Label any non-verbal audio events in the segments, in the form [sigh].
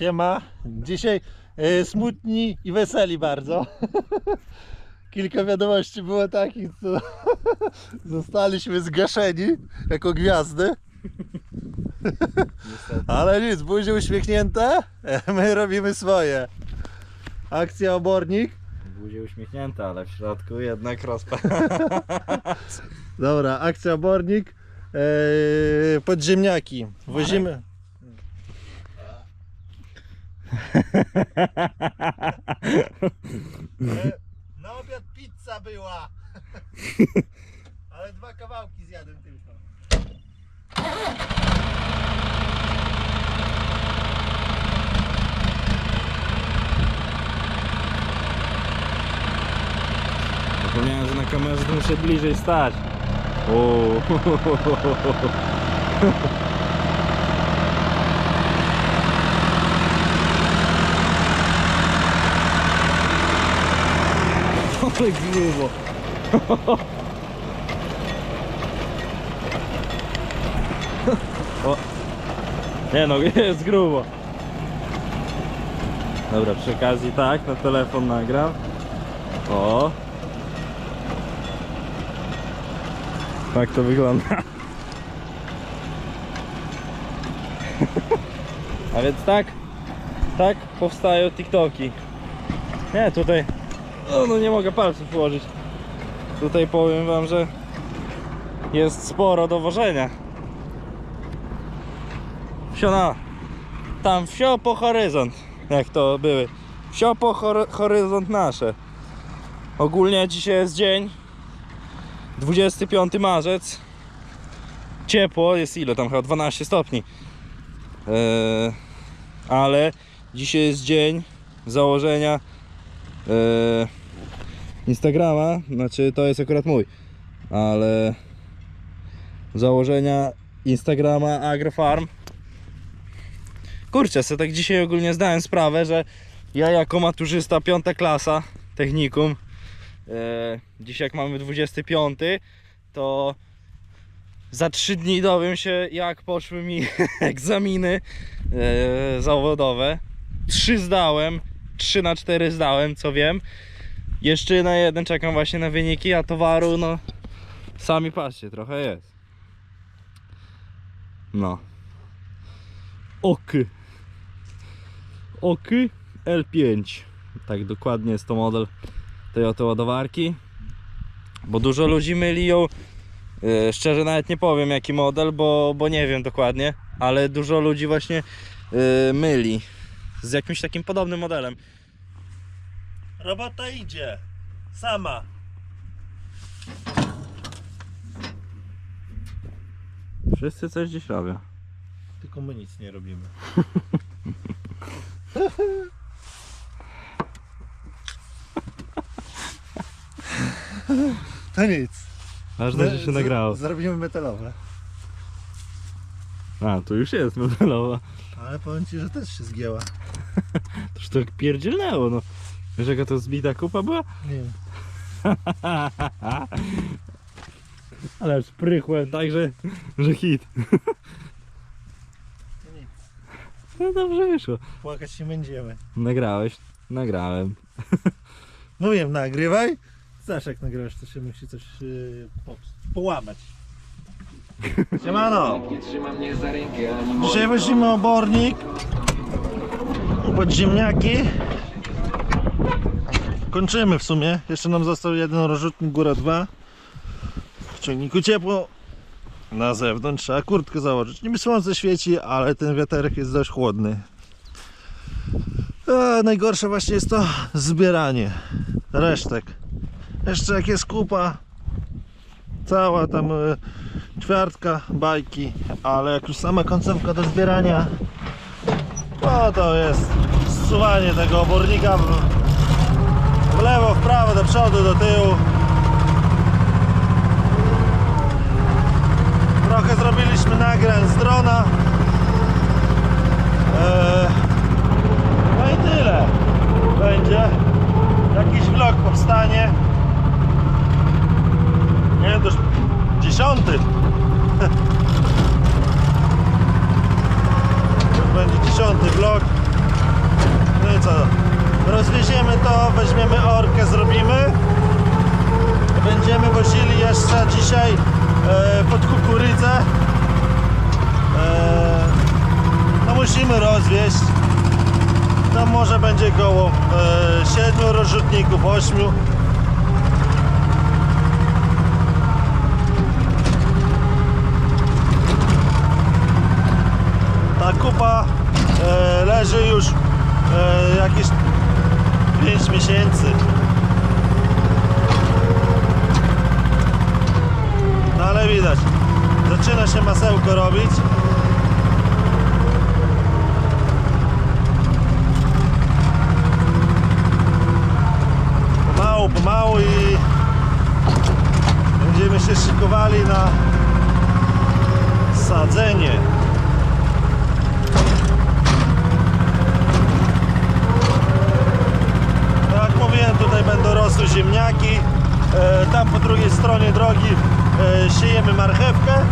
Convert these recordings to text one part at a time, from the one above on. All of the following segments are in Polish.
Siema. Dzisiaj e, smutni i weseli bardzo. [laughs] Kilka wiadomości było takich, co [laughs] zostaliśmy zgaszeni jako gwiazdy. Ale nic, buzie uśmiechnięte, [laughs] my robimy swoje. Akcja obornik. Buzie uśmiechnięte, ale w środku jednak rozpad. Dobra, akcja obornik. E, podziemniaki. Wozimy. E, Na obiad pizza była. Ale dwa kawałki zjadłem tylko. Zapomniałem, że na kamerze to muszę bliżej stać. Uuu. Ale grubo. O. Nie no, [laughs] jest grubo. Dobra, przy okazji tak, na telefon nagram. O. Tak to wygląda. [laughs] A więc tak, tak powstają TikToki. Nie, tutaj, no, no nie mogę palców włożyć. Tutaj powiem wam, że jest sporo dowożenia. Wsio na, tam wsio po horyzont, jak to były. Wsio po hory- horyzont nasze. Ogólnie dzisiaj jest dzień 25 marzec. Ciepło, jest ile tam chyba 12 stopni. Eee, ale dzisiaj jest dzień założenia eee, Instagrama, znaczy to jest akurat mój, ale założenia Instagrama Agrofarm. Kurczę, sobie tak dzisiaj ogólnie zdałem sprawę, że ja jako maturzysta piąta klasa technikum E, Dziś jak mamy 25, to za 3 dni dowiem się jak poszły mi [laughs] egzaminy e, zawodowe. 3 zdałem, 3 na 4 zdałem, co wiem. Jeszcze na jeden czekam właśnie na wyniki, a towaru no sami patrzcie, trochę jest. No. Oky. Oky L5. Tak dokładnie jest to model Toyota ładowarki bo dużo ludzi myli ją yy, szczerze nawet nie powiem jaki model bo, bo nie wiem dokładnie ale dużo ludzi właśnie yy, myli z jakimś takim podobnym modelem Robota idzie. Sama. wszyscy coś gdzieś robią Tylko my nic nie robimy. [laughs] To nic. ważne, że się nagrało Zrobimy metalowe. a tu już jest modelowa Ale powiem ci, że też się zgięła. [laughs] to już to jak pierdzielnęło no wiesz jaka to zbita kupa była? Nie wiem. [laughs] ale sprychłem także że hit nic. no dobrze wyszło Płakać się będziemy. nagrałeś? nagrałem Mówiłem, nagrywaj. Zawsze jak nagrywasz, to się musi coś yy, po, połamać. Siemano! Nie trzyma mnie za rękę ani Dzisiaj wozimy obornik. Podziemniaki. Kończymy w sumie. Jeszcze nam został jeden rozrzutnik Góra 2. W ciągniku ciepło. Na zewnątrz trzeba kurtkę założyć. Niby słońce świeci, ale ten wiaterek jest dość chłodny. A najgorsze właśnie jest to zbieranie resztek. Jeszcze jak jest kupa, cała tam e, ćwiartka, bajki, ale jak już sama końcówka do zbierania, no to jest zsuwanie tego obornika lewo, w prawo, do przodu, do tyłu. Trochę zrobiliśmy nagrań z drona. Eee, no i tyle będzie. Jakiś vlog powstanie. Nie wiem, to już dziesiąty. [laughs] To będzie dziesiąty vlog rozwieziemy to, weźmiemy orkę, zrobimy. Będziemy wozili jeszcze dzisiaj e, pod kukurydzę. E, no musimy rozwieźć. No może będzie koło e, 7 rozrzutników, 8. Ta kupa e, leży już e, jak 5 miesięcy. No ale widać, zaczyna się masełko robić. Pomału, pomału i będziemy się szykowali na sadzenie. No Jak mówiłem, tutaj będą rosły ziemniaki. E, Tam po drugiej stronie drogi e, siejemy marchewkę. E,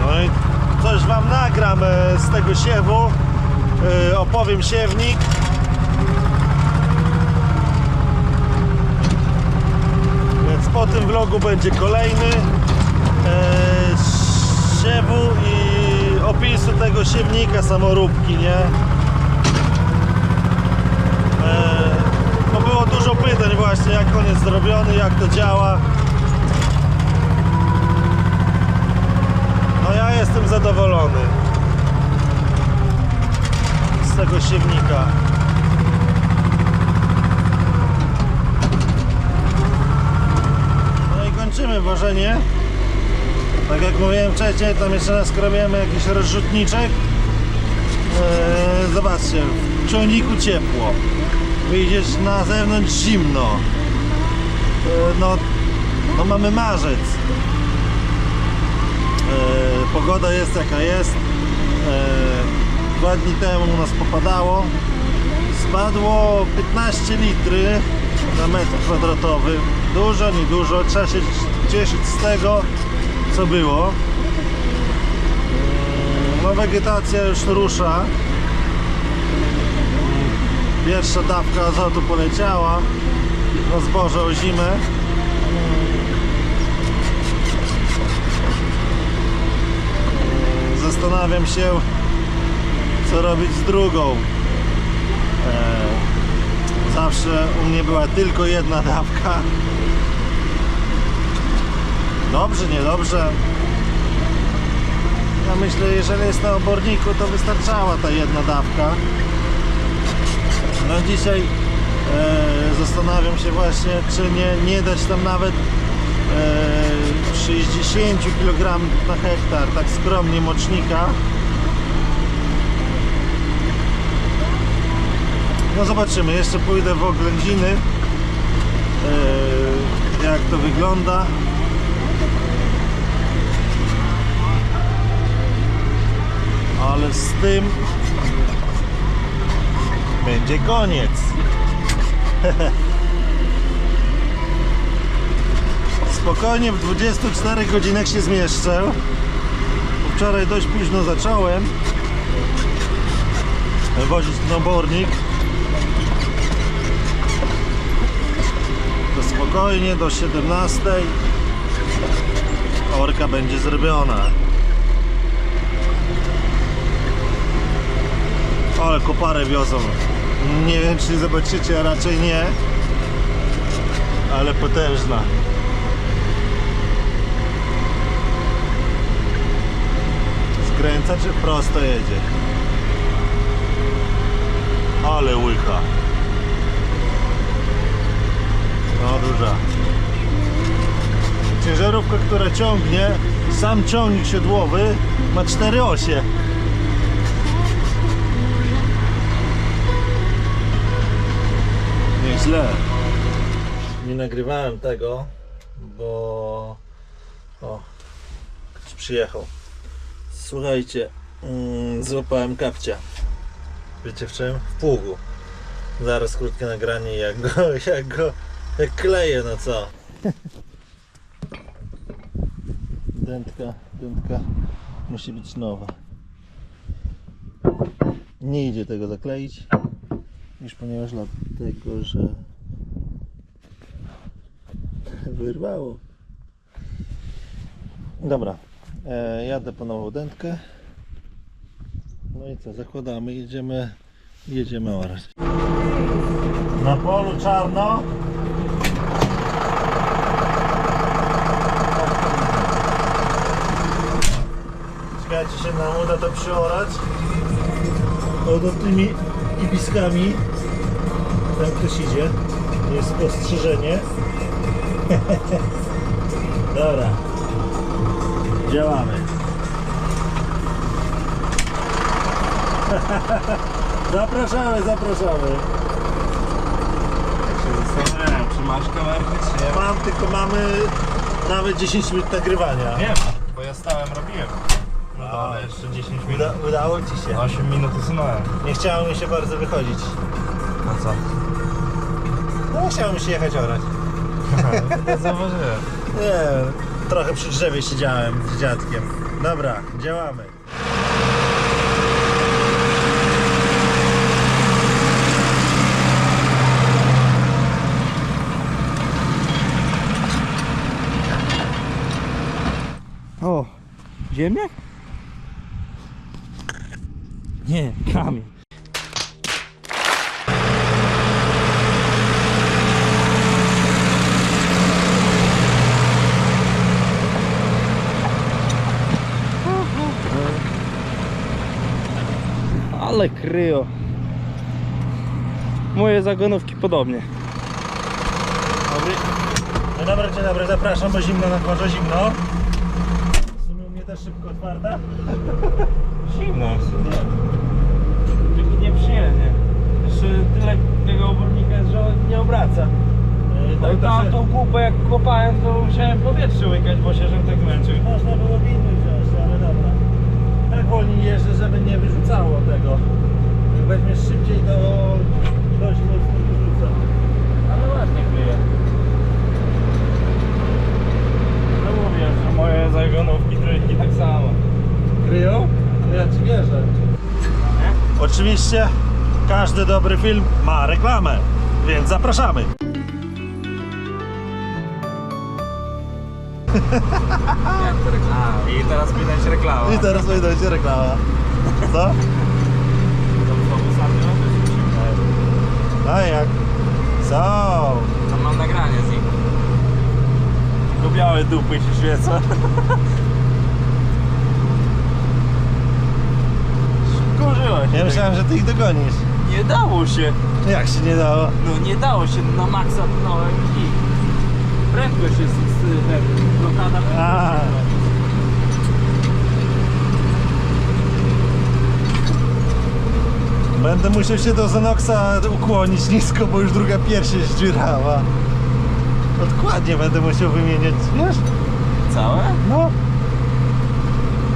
No i coś Wam nagram e, z tego siewu. E, Opowiem siewnik. Więc po tym vlogu będzie kolejny e, siewu i opisu tego siewnika samoróbki, nie? E, Bo było dużo pytań właśnie, jak on jest zrobiony, jak to działa. No ja jestem zadowolony z tego siewnika. No i kończymy wożenie. Tak jak mówiłem wcześniej, tam jeszcze naskrobiemy jakiś rozrzutniczek. Eee, zobaczcie, w ciągniku ciepło. Wyjdziesz na zewnątrz zimno. Eee, no, no mamy marzec. Eee, pogoda jest jaka jest. Eee, dwa dni temu u nas popadało. Spadło 15 litry na metr kwadratowy. Dużo, niedużo. Trzeba się cieszyć z tego, co było. Eee, No wegetacja już rusza. Pierwsza dawka azotu poleciała na zboże o zimę. Zastanawiam się, co robić z drugą. Zawsze u mnie była tylko jedna dawka. Dobrze, niedobrze. Ja myślę, jeżeli jest na oborniku, to wystarczała ta jedna dawka. No dzisiaj e, zastanawiam się właśnie, czy nie, nie dać tam nawet e, 60 kg na hektar, tak skromnie mocznika. No zobaczymy, jeszcze pójdę w oględziny, e, jak to wygląda. Ale z tym będzie koniec. [laughs] Spokojnie w 24 godzinach się zmieszczę. Wczoraj dość późno zacząłem wozić ten obornik. To spokojnie do 17 orka będzie zrobiona. Ale koparę wiozą. Nie wiem czy zobaczycie, a raczej nie. Ale potężna. Skręca czy prosto jedzie? Ale łycha. No duża. Ciężarówka, która ciągnie, sam ciągnik siodłowy ma cztery osie. Nieźle. Nie nagrywałem tego, bo... O, ktoś przyjechał. Słuchajcie, mm, złapałem kapcia. Wiecie w czym? W pługu. Zaraz krótkie nagranie jak go, [laughs] jak go, jak kleję, no co? [laughs] Dętka, dętka musi być nowa. Nie idzie tego zakleić, już ponieważ dlatego, że [laughs] wyrwało. Dobra, e, jadę po nową dętkę. No i co, zakładamy, jedziemy, jedziemy orać. Na polu czarno. Czekajcie się nam uda to przeorać. Oto tymi ibiskami. Tam ktoś idzie. Jest spostrzeżenie. [laughs] Dobra. Działamy. [laughs] zapraszamy, zapraszamy. Zastanawiałem, czy masz kamerkę, czy nie? Mam, tylko mamy nawet 10 minut nagrywania. Wiem, bo ja stałem, robiłem. No ale jeszcze 10 minut. Uda, udało Ci się. 8 minut usunąłem. Nie chciało mi się bardzo wychodzić. No co? No chciało mi się jechać orać. To [laughs] zauważyłem. Nie, trochę przy drzewie siedziałem z dziadkiem. Dobra, działamy. O, ziemniak? Nie, kamień. Ale kryjo. Moje zagonówki podobnie. Dobry. Dzień dobry, dzień dobry, zapraszam, bo zimno na dworze, zimno. W sumie u mnie też szybko otwarta. Zimno w sumie. Taki nieprzyjemnie. Jeszcze tyle tego obornika jest, że on nie obraca. Yy, Tak, to tam tą kupę jak kopałem, to musiałem powietrze łykać, bo się żem tak męczył. Można było winny wziąć, ale dobra. Tak wolniej jeżdżę, żeby nie wyrzucało tego. Jak weźmiesz szybciej, to dość mocno wyrzuca. Ale ładnie kryje. No mówię, że moje zagonówki trójki tak samo. Kryją? Ja ci wierzę. Oczywiście każdy dobry film ma reklamę, więc zapraszamy. Jak to reklama? I teraz widać reklama. I teraz będzie reklama. Co? A jak? Co? Tam mam nagranie z nich. Tylko białe dupy się świecą. Ja myślałem, że ty ich dogonisz. Nie dało się. Jak się nie dało? No nie dało się, na maksa pchnąłem i prędkość jest z, blokada A. Będę musiał się do Zenoxa ukłonić nisko, bo już druga pierś się zdzierała. Odkładnie będę musiał wymieniać, wiesz? Całe? No.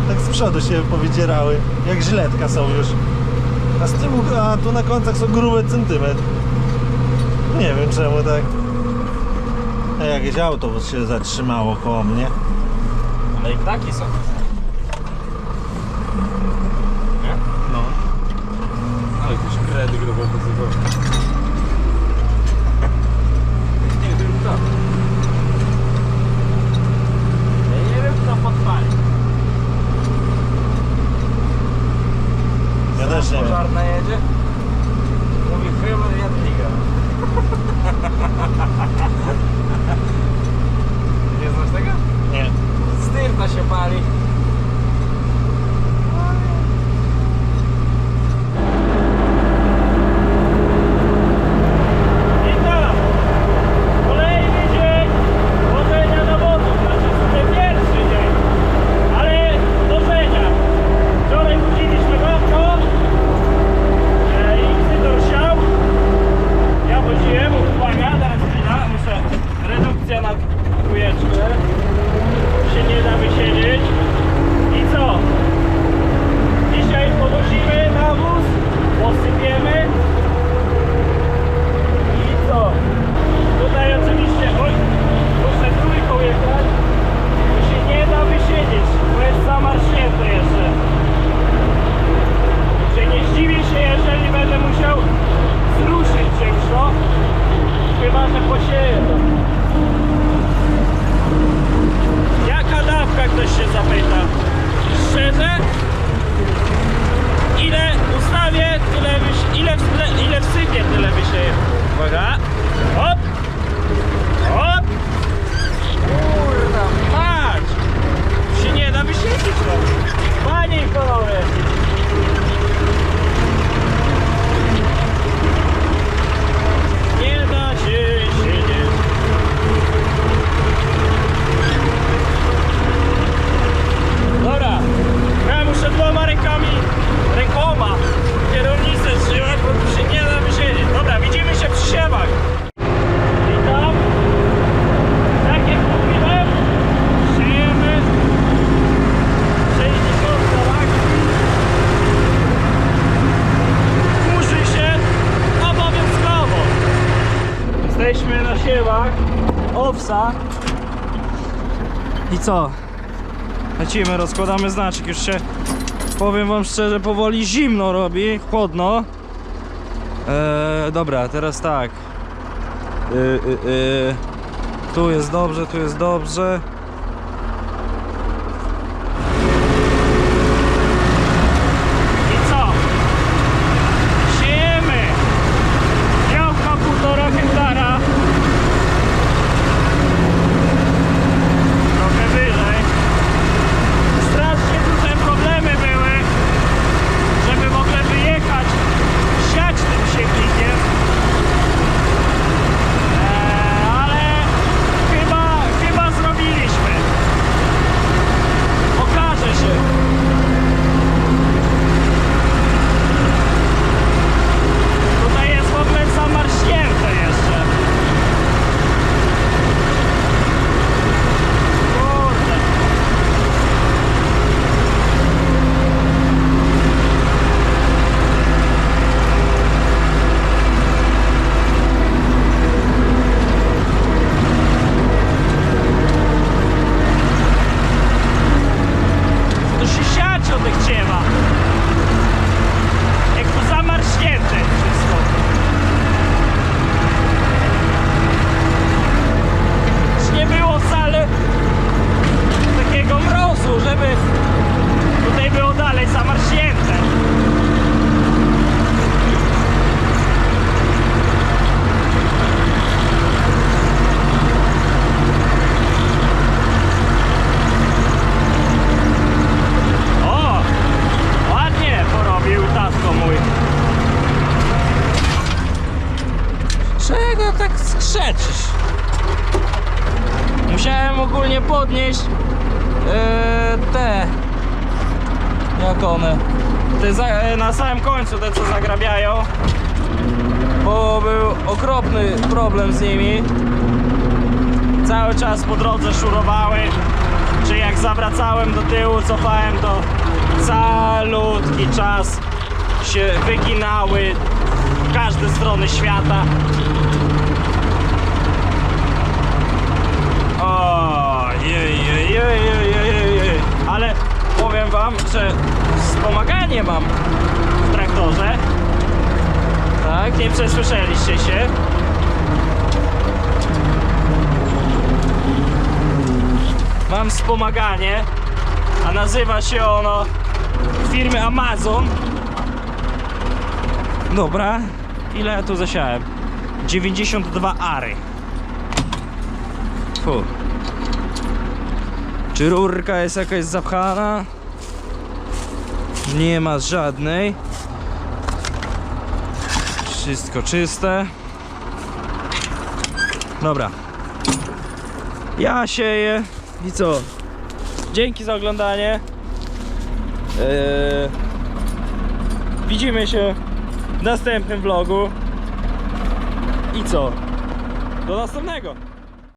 Tak z przodu się powydzierały, jak żyletka są już. A z tyłu, a tu na końcach są grube centymetr. Nie wiem czemu tak. A jakieś auto się zatrzymało koło mnie. Ale i ptaki są. Nie? No. Ale ktoś kredy grobo pozywał. I co? Lecimy, rozkładamy znaczek. Już się, powiem wam szczerze, powoli zimno robi, chłodno. Eee, dobra, teraz tak. Yy, yy, yy. Tu jest dobrze, tu jest dobrze. Końcu te co zagrabiają bo był okropny problem z nimi. Cały czas po drodze szurowały czy jak zawracałem do tyłu cofałem to calutki czas się wyginały w każde strony świata. O, jej, jej, jej, jej, jej, jej. Ale powiem wam, że wspomaganie mam w traktorze. Tak, nie przesłyszeliście się. Mam wspomaganie, a nazywa się ono firmy Amazon. Dobra, ile ja tu zasiałem? 92 ary. Fu. Czy rurka jest jakaś zapchana? Nie ma żadnej. Wszystko czyste. Dobra. Ja sieję. I co? Dzięki za oglądanie. Eee, widzimy się w następnym vlogu. I co? Do następnego.